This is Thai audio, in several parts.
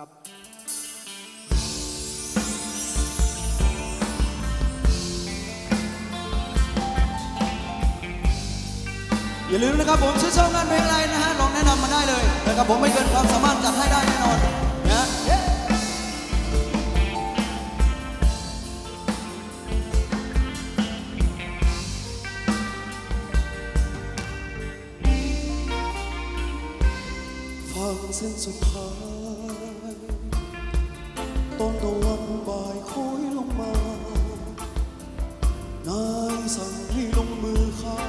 ครับอย่าลืมนะครับผมชื่อช่องนั่นเพลงอะไรนะฮะลองแนะนำมาได้เลยนะครับผมไม่เกินความสามารถจัดให้ได้แน่นอนนะฟังเส้นสุดท้าย ตอนตะวันบ่ายคุยลงมา นายสั่งให้ลงมือฆ่า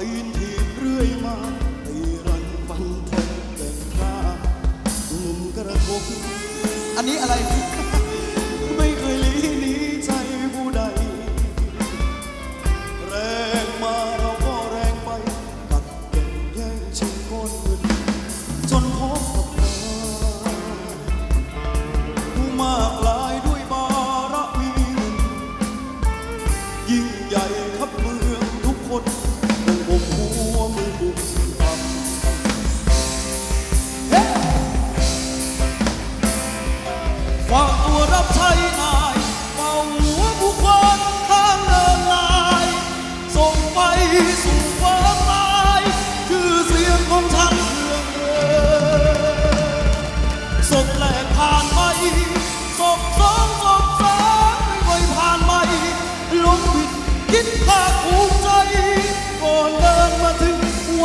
ปีนถีบเรื่อยมา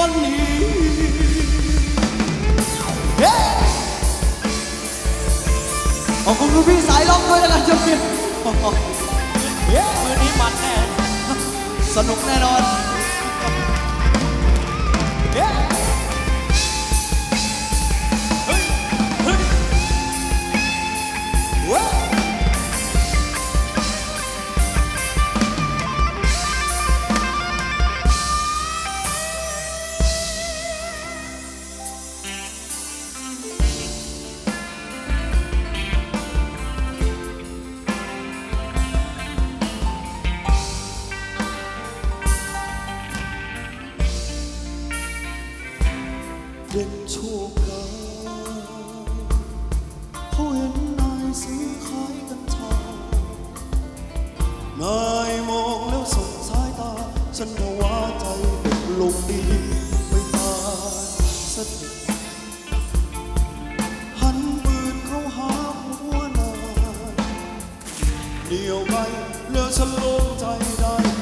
วันนี้ขอบคุณคุณพี่สายล็อกด้วยนะครับเจ้าพี่มือนี้มันแน่ สนุกแน่นอน เด็กชั่กายเขาเห็นนายซื้อขายกันทางนายมองแล้วสงสายตา ฉันก็ว่าใจลงดีไปตายสนิทหันปืนเขาหาหัวนายเดียวไปเลือฉันโล่งใจได้